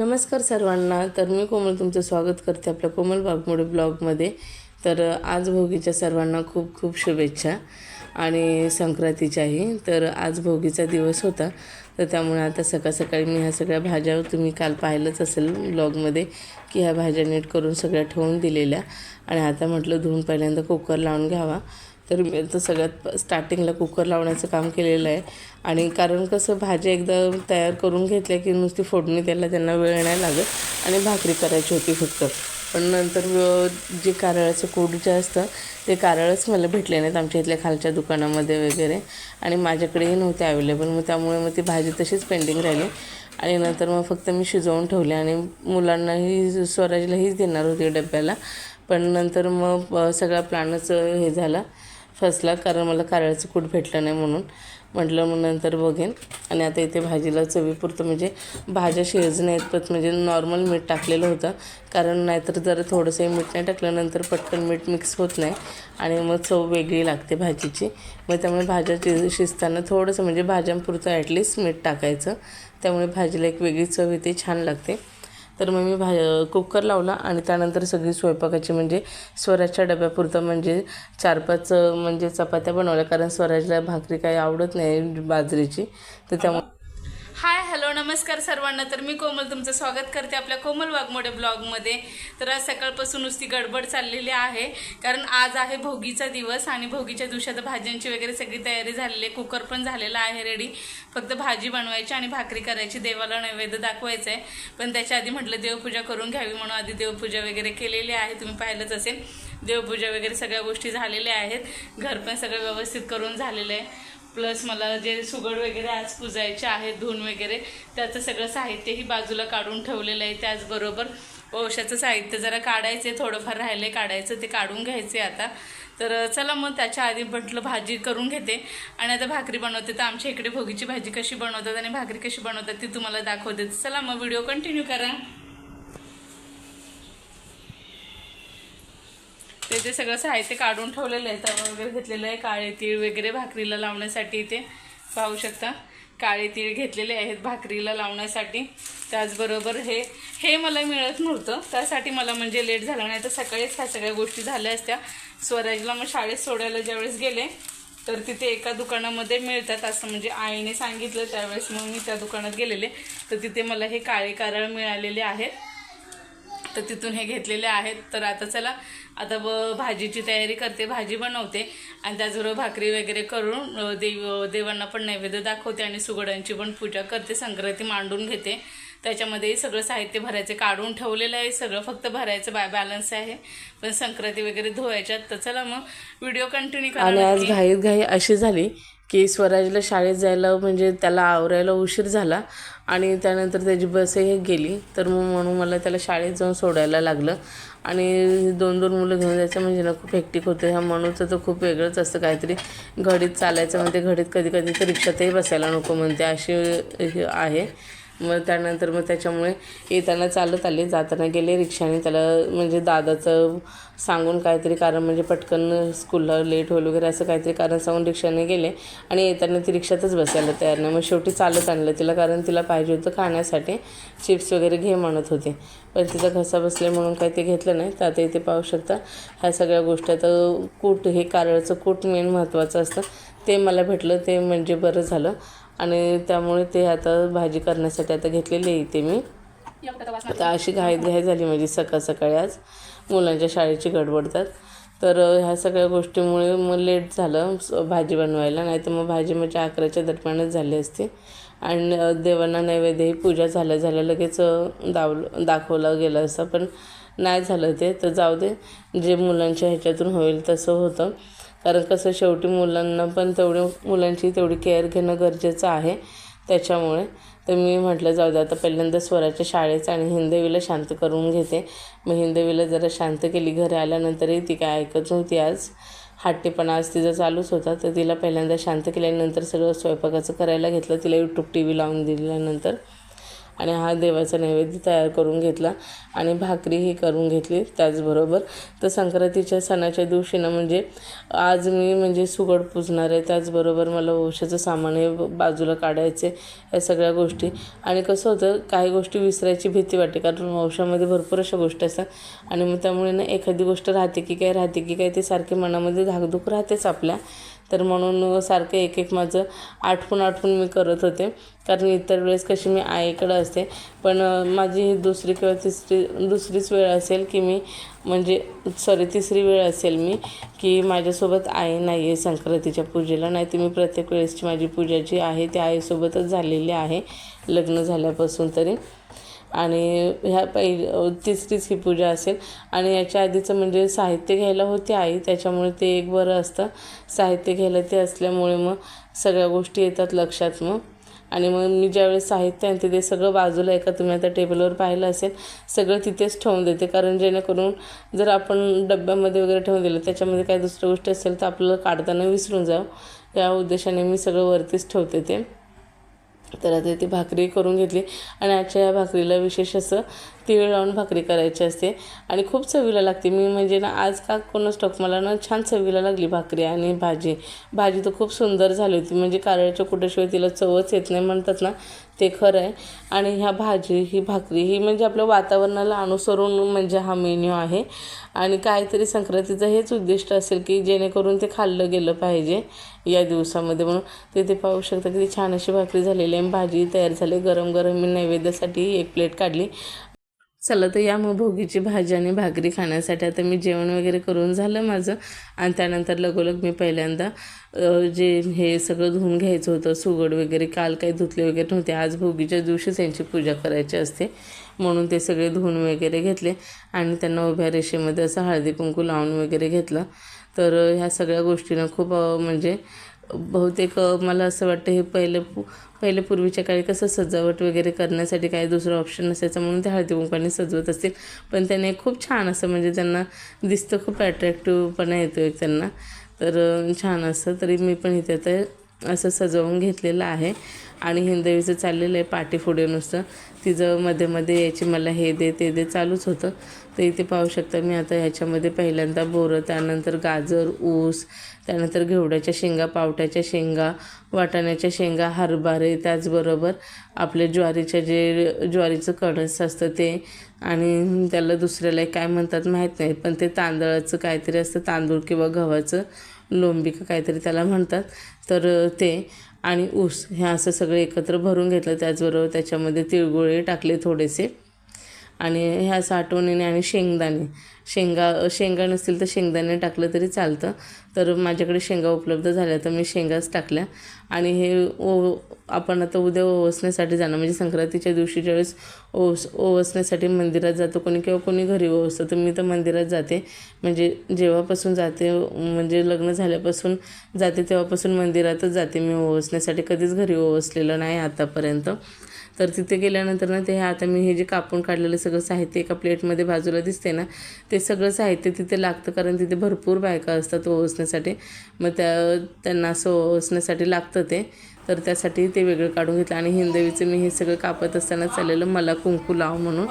नमस्कार सर्वांना. तर मी कोमल तुमचं स्वागत करते आपल्या कोमल वाघमोडे ब्लॉगमध्ये. तर आज भोगीच्या सर्वांना खूप खूप शुभेच्छा आणि संक्रांतीच्याही. तर आज भोगीचा दिवस होता. तर त्यामुळे आता सकाळ सकाळी मी ह्या सगळ्या भाज्या तुम्ही काल पाहिलंच असेल ब्लॉगमध्ये की ह्या भाज्या नीट करून सगळ्या ठेवून दिलेल्या. आणि आता म्हटलं धुवून पहिल्यांदा कुकर लावून घ्यावा. तर मी तर सगळ्यात स्टार्टिंगला कुकर लावण्याचं काम केलेलं आहे. आणि कारण कसं भाज्या एकदा तयार करून घेतल्या की नुसती फोडणी द्यायला त्यांना वेळ नाही लागत आणि भाकरी करायची होती फक्त. पण नंतर जे कारळाचं कूट जे असतं ते कारळच मला भेटले नाहीत आमच्या इथल्या खालच्या दुकानामध्ये वगैरे. आणि माझ्याकडेही नव्हते अवेलेबल मग त्यामुळे मग ती भाजी तशीच पेंडिंग राहिली. आणि नंतर मग फक्त मी शिजवून ठेवले आणि मुलांनाही स्वराजलाहीच देणार होते डब्याला. पण नंतर मग सगळा प्लॅनच हे झाला. फसला कारण मला कारळ्याचं कूट भेटलं नाही म्हणून. म्हटलं मग नंतर बघेन. आणि आता इथे भाजीला चवीपुरतं म्हणजे भाज्या शिजण्या पत म्हणजे नॉर्मल मीठ टाकलेलं होतं. कारण नाहीतर जर थोडंसंही मीठ नाही टाकल्यानंतर पटकन मीठ मिक्स होत नाही. आणि मग चव वेगळी लागते भाजीची. मग त्यामुळे भाज्या शि शिजताना थोडंसं म्हणजे भाज्यांपुरतं ॲटलिस्ट मीठ टाकायचं. त्यामुळे भाजीला एक वेगळी चव येते छान लागते. तर मग मी भा कुकर लावला आणि त्यानंतर सगळी स्वयंपाकाची म्हणजे स्वराजच्या डब्यापुरतं म्हणजे चार पाच म्हणजे चपात्या बनवल्या. कारण स्वराजला भाकरी काही आवडत नाही बाजरीची. तर त्यामुळे हाय हॅलो नमस्कार सर्वांना. तर मी कोमल तुमचं स्वागत करते आपल्या कोमल वाघमोडे ब्लॉगमध्ये. तर आज सकाळपासून नुसती गडबड चाललेली आहे कारण आज आहे भोगीचा दिवस आणि भोगीच्या दिवसात भाज्यांची वगैरे सगळी तयारी झालेली आहे. कुकर पण झालेला आहे रेडी फक्त भाजी बनवायची आणि भाकरी करायची देवाला नैवेद्य दाखवायचं आहे पण त्याच्या आधी म्हटलं देवपूजा करून घ्यावी म्हणून आधी देवपूजा वगैरे केलेली आहे. तुम्ही पाहिलंच असेल. देवपूजा वगैरे सगळ्या गोष्टी झालेल्या आहेत. घर पण सगळं व्यवस्थित करून झालेलं आहे. प्लस मला जे सुगड वगैरे आज पुजायचे आहेत धुन वगैरे त्याचं सगळं साहित्यही बाजूला काढून ठेवलेलं आहे त्याचबरोबर औषधाचं साहित्य जरा काढायचं आहे थोडंफार राहिले काढायचं ते काढून घ्यायचे आता. तर चला मग त्याच्या आधी म्हटलं भाजी करून घेते. आणि आता भाकरी बनवते तर आमच्या इकडे भोगीची भाजी कशी बनवतात आणि भाकरी कशी बनवतात ती तुम्हाला दाखवते. चला मग व्हिडिओ कंटिन्यू करा. ते ते सगळं साहित्य काढून ठेवलेलं आहे तवा वगैरे घेतलेलं आहे काळे तीळ वगैरे भाकरीला लावण्यासाठी इथे पाहू शकता. काळे तीळ घेतलेले आहेत भाकरीला लावण्यासाठी. त्याचबरोबर हे हे मला मिळत नव्हतं. त्यासाठी मला म्हणजे लेट झाला नाही तर सकाळीच ह्या सगळ्या गोष्टी झाल्या असत्या. स्वराजला मग शाळेत सोडायला ज्यावेळेस गेले तर तिथे एका दुकानामध्ये मिळतात असं म्हणजे आईने सांगितलं त्यावेळेस मग मी त्या दुकानात गेलेले. तर तिथे मला हे काळे कारळ मिळालेले आहेत. तर तिथून हे घेतलेले आहेत. तर आता चला आता ब भाजीची तयारी करते. भाजी बनवते. आणि त्याचबरोबर भाकरी वगैरे करून देव देवांना पण नैवेद्य दाखवते आणि सुगडांची पण पूजा करते. संक्रांती मांडून घेते. त्याच्यामध्येही सगळं साहित्य भरायचे काढून ठेवलेलं आहे. सगळं फक्त भरायचं बा बॅलन्स आहे. पण संक्रांती वगैरे धुवायच्यात. तर चला मग व्हिडिओ कंटिन्यू करा आणि आज. घाईत घाई अशी झाली की स्वराजला शाळेत जायला म्हणजे त्याला आवरायला उशीर झाला आणि त्यानंतर त्याची बसही गेली. तर मग म्हणून मला त्याला शाळेत जाऊन सोडायला लागलं. आणि दोन दोन मुलं घेऊन जायचं म्हणजे ना खूप हेक्टिक होतं. ह्या म्हणूचं तर खूप वेगळंच असतं काहीतरी. घडीत चालायचं म्हणते. घडीत कधी कधी तर रिक्षातही बसायला नको म्हणते. अशी हे आहे. मग त्यानंतर मग त्याच्यामुळे येताना चालत आले जाताना गेले रिक्षाने. त्याला म्हणजे दादाचं सांगून काहीतरी कारण म्हणजे पटकन स्कूलला लेट होईल वगैरे असं काहीतरी कारण सांगून रिक्षाने गेले आणि येताना ती रिक्षातच बसायला तयार नाही. मग शेवटी चालत आणलं तिला कारण तिला पाहिजे होतं खाण्यासाठी. चिप्स वगैरे घे म्हणत होते. पण तिचा घसा बसले म्हणून काही ते घेतलं नाही. तर आता इथे पाहू शकता ह्या सगळ्या गोष्टी आता कूट हे कारळचं कूट मेन महत्त्वाचं असतं. ते मला भेटलं ते म्हणजे बरं झालं. आणि त्यामुळे ते आता भाजी करण्यासाठी आता घेतलेली आहे इथे मी. आता अशी घाई घाई झाली माझी सकाळ सकाळी आज. मुलांच्या शाळेची गडबडतात तर. ह्या सगळ्या गोष्टीमुळे मग लेट झालं भाजी बनवायला. नाही तर मग भाजी माझ्या अकराच्या दरम्यानच झाली असते. आणि देवांना नैवेद्यही पूजा झाल्या झाल्या लगेच दाव दावलं दाखवलं गेलं असं. पण नाही झालं ते. तर जाऊ दे. जे मुलांच्या ह्याच्यातून होईल तसं होतं. कारण कसं शेवटी मुलांना पण तेवढे मुलांची तेवढी केअर घेणं गरजेचं आहे. त्याच्यामुळे तर मी म्हटलं जाऊ दे आता पहिल्यांदा स्वराच्या शाळेचं आणि हिंदवीला शांत करून घेते. मग हिंदवीला जरा शांत केली. घरी आल्यानंतरही ती काय ऐकत नव्हती आज. हट्टीपणा आज तिचा चालूच होता. तर तिला पहिल्यांदा शांत केल्यानंतर सगळं स्वयंपाकाचं करायला घेतलं. तिला यूट्यूब टी व्ही लावून दिल्यानंतर आणि हा देवाचा नैवेद्य तयार करून घेतला आणि भाकरीही करून घेतली त्याचबरोबर. तर संक्रांतीच्या सणाच्या दिवशी ना म्हणजे आज मी म्हणजे सुगड पुजणार आहे. त्याचबरोबर मला औषधाचं सामान हे बाजूला काढायचे या सगळ्या गोष्टी. आणि कसं होतं काही गोष्टी विसरायची भीती वाटते कारण वंशामध्ये भरपूर अशा गोष्टी असतात. आणि मग त्यामुळे ना एखादी गोष्ट राहते की काय राहते की काय ते सारखे मनामध्ये धाकधूक राहतेच आपल्या. तर म्हणून सारखं एक एक माझं आठवून आठवून मी करत होते. कारण इतर वेळेस कशी मी आईकडं असते. पण माझी ही दुसरी किंवा तिसरी दुसरीच वेळ असेल की मी म्हणजे सॉरी तिसरी वेळ असेल मी की माझ्यासोबत आई नाही आहे संक्रांतीच्या पूजेला. नाही तर मी प्रत्येक वेळेसची माझी पूजा जी आहे ती आईसोबतच झालेली आहे लग्न झाल्यापासून तरी. आणि ह्या पहिली तिसरीच ही पूजा असेल. आणि याच्या आधीचं म्हणजे साहित्य घ्यायला होते आई त्याच्यामुळे ते एक बरं असतं. साहित्य घ्यायला ते असल्यामुळे मग सगळ्या गोष्टी येतात लक्षात मग. आणि मग मी ज्यावेळेस साहित्य आणते ते सगळं बाजूला एका तुम्ही आता टेबलवर पाहिलं असेल सगळं तिथेच ठेवून देते. कारण जेणेकरून जर आपण डब्यामध्ये वगैरे ठेवून दिलं त्याच्यामध्ये काही दुसऱ्या गोष्टी असेल तर आपल्याला काढताना विसरून जाऊ या उद्देशाने मी सगळं वरतीच ठेवते ते. तर आता ती भाकरी करून घेतली. आणि आजच्या या भाकरीला विशेष असं तीळ लावून भाकरी करायची असते. आणि खूप चवीला लागते. मी म्हणजे ना आज का कोणच टॉक मला ना छान चवीला लागली भाकरी आणि भाजी. भाजी तर खूप सुंदर झाली होती. म्हणजे कारळ्याच्या कुठेशिवाय तिला चवच येत नाही म्हणतात ना. ते खरं आहे आणि ह्या भाजी ही भाकरी ही म्हणजे आपल्या वातावरणाला अनुसरून म्हणजे हा मेन्यू आहे. आणि काहीतरी संक्रांतीचं हेच उद्दिष्ट असेल की जेणेकरून ते खाल्लं गेलं पाहिजे या दिवसामध्ये म्हणून. ते ते पाहू शकता की छान अशी भाकरी झालेली आहे. भाजी तयार झाली. गरम गरम मी नैवेद्यासाठी एक प्लेट काढली. चला तर या मग भोगीची भाजी आणि भाकरी खाण्यासाठी. आता मी जेवण वगैरे करून झालं माझं. आणि त्यानंतर लगोलग मी पहिल्यांदा जे हे सगळं धुवून घ्यायचं होतं सुगड वगैरे काल काही धुतले वगैरे नव्हते आज भोगीच्या दिवशीच यांची पूजा करायची असते. म्हणून ते सगळे धुवून वगैरे घेतले आणि त्यांना उभ्या रेषेमध्ये असं हळदी कुंकू लावून वगैरे घेतलं. तर ह्या सगळ्या गोष्टीनं खूप म्हणजे बहुतेक मला असं वाटतं हे पहिलं पहिले पूर्वीच्या काळी कसं सजावट वगैरे करण्यासाठी काही दुसरं ऑप्शन नसायचं म्हणून ते हळदी कुंकवाने सजवत असतील. पण त्याने खूप छान असं म्हणजे त्यांना दिसतं खूप अट्रॅक्टिव्हपणा येतो एक त्यांना. तर छान असतं तरी मी पण इथे तर असं सजवून घेतलेलं आहे. आणि हिंदवीचं चाललेलं आहे पाठी पुढे नुसतं. तिचं मध्ये मध्ये याची मला हे दे ते दे चालूच होतं. तर इथे पाहू शकता मी आता ह्याच्यामध्ये पहिल्यांदा बोरं त्यानंतर गाजर ऊस त्यानंतर घेवड्याच्या शेंगा पावट्याच्या शेंगा वाटाण्याच्या शेंगा हरभरे त्याचबरोबर आपले ज्वारीच्या जे ज्वारीचं कणस असतं ते आणि त्याला दुसऱ्याला काय म्हणतात माहीत नाही पण ते तांदळाचं काहीतरी असतं तांदूळ किंवा गव्हाचं लोंबी का काहीतरी त्याला म्हणतात. तर ते आणि ऊस हे असं सगळे एकत्र भरून घेतलं त्याचबरोबर त्याच्यामध्ये तिळगुळे टाकले थोडेसे. आणि ह्या साठवणीने आणि शेंगदाणे. शेंगा शेंगा नसतील तर शेंगदाणे टाकलं तरी चालतं. तर माझ्याकडे शेंगा उपलब्ध झाल्या तर मी शेंगाच टाकल्या. आणि हे ओ आपण आता उद्या ओवसण्यासाठी जाणं म्हणजे संक्रांतीच्या दिवशी ज्यावेळेस ओवस ओवसण्यासाठी मंदिरात जातो कोणी किंवा कोणी घरी ओवसतं तर मी तर मंदिरात जाते. म्हणजे जेव्हापासून जाते म्हणजे लग्न झाल्यापासून जाते तेव्हापासून मंदिरातच जाते मी ओवसण्यासाठी. कधीच घरी ओवसलेलं नाही आतापर्यंत. तर तिथे गेल्यानंतर ना ते आता मी हे जे कापून काढलेलं सगळं साहित्य एका प्लेटमध्ये बाजूला दिसते ना ते सगळं साहित्य तिथे लागतं कारण तिथे भरपूर बायका असतात ओसण्यासाठी. मग त्या त्यांना असं ओसण्यासाठी लागतं ते. तर त्यासाठी ते वेगळं काढून घेतलं. आणि हिंदवीचं मी हे सगळं कापत असताना चाललेलं मला कुंकू लाव म्हणून.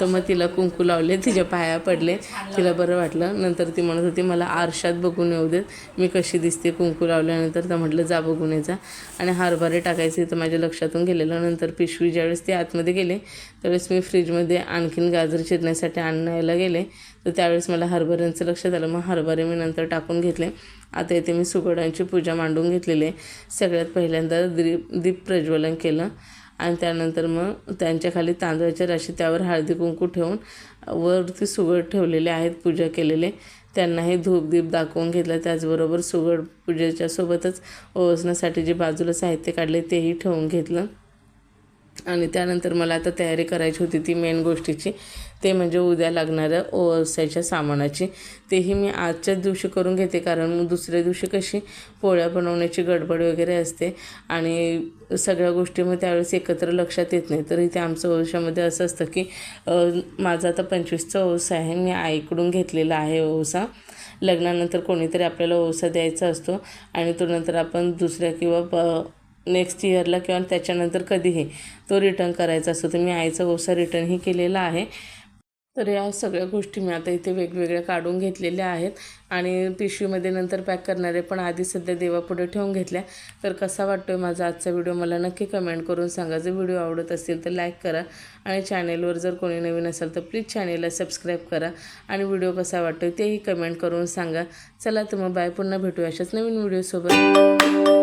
तर मग तिला कुंकू लावले तिच्या पाया पडले. तिला बरं वाटलं. नंतर ती म्हणत होती मला आरशात बघून येऊ देत. मी कशी दिसते कुंकू लावल्यानंतर. तर म्हटलं जा बघून यायचा आणि हरभरे टाकायचे तर माझ्या लक्षातून गेलेलं. नंतर पिशवी ज्यावेळेस ती आतमध्ये गेले त्यावेळेस मी फ्रीजमध्ये आणखीन गाजर चिरण्यासाठी आणायला गेले. तर त्यावेळेस मला हरभऱ्यांचं लक्षात आलं. मग हरभरे मी नंतर टाकून घेतले. आता इथे मी सुगडांची पूजा मांडून घेतलेली आहे. सगळ्यात पहिल्यांदा दीप दीप प्रज्वलन केलं. आणि त्यानंतर मग त्यांच्या खाली तांदळाच्या राशी त्यावर हळदी कुंकू ठेवून वरती सुगड ठेवलेले आहेत पूजा केलेले त्यांनाही धूप दीप दाखवून घेतलं. त्याचबरोबर सुगड पूजेच्या सोबतच ओसण्यासाठी जे बाजूला साहित्य काढले तेही ठेवून घेतलं. आणि त्यानंतर मला आता तयारी करायची होती ती मेन गोष्टीची. ते म्हणजे उद्या लागणाऱ्या ओवसाच्या सामानाची. तेही मी आजच्याच दिवशी करून घेते कारण मग दुसऱ्या दिवशी कशी पोळ्या बनवण्याची गडबड वगैरे असते आणि सगळ्या गोष्टी मग त्यावेळेस एकत्र लक्षात येत नाही. तर इथे आमचं ओवशामध्ये असं असतं की माझा आता पंचवीसचा ओवसा आहे मी आईकडून घेतलेला आहे ओवसा लग्नानंतर कोणीतरी आपल्याला ओवसा द्यायचा असतो आणि तो नंतर आपण दुसऱ्या किंवा प नेक्स्ट इयरला किंवा त्याच्यानंतर कधीही तो रिटर्न करायचा असतो. तर मी आईचा व्यवसाय रिटर्नही केलेला आहे. तर या सगळ्या गोष्टी मी आता इथे वेगवेगळ्या काढून घेतलेल्या आहेत. आणि पिशवीमध्ये नंतर पॅक करणारे पण आधी सध्या देवापुढे ठेवून घेतल्या. तर कसा वाटतो आहे माझा आजचा व्हिडिओ मला नक्की कमेंट करून सांगा. जर व्हिडिओ आवडत असेल तर लाईक करा. आणि चॅनेलवर जर कोणी नवीन असेल तर प्लीज चॅनेलला सबस्क्राईब करा. आणि व्हिडिओ कसा वाटतो तेही कमेंट करून सांगा. चला तर मग बाय. पुन्हा भेटू अशाच नवीन व्हिडिओसोबत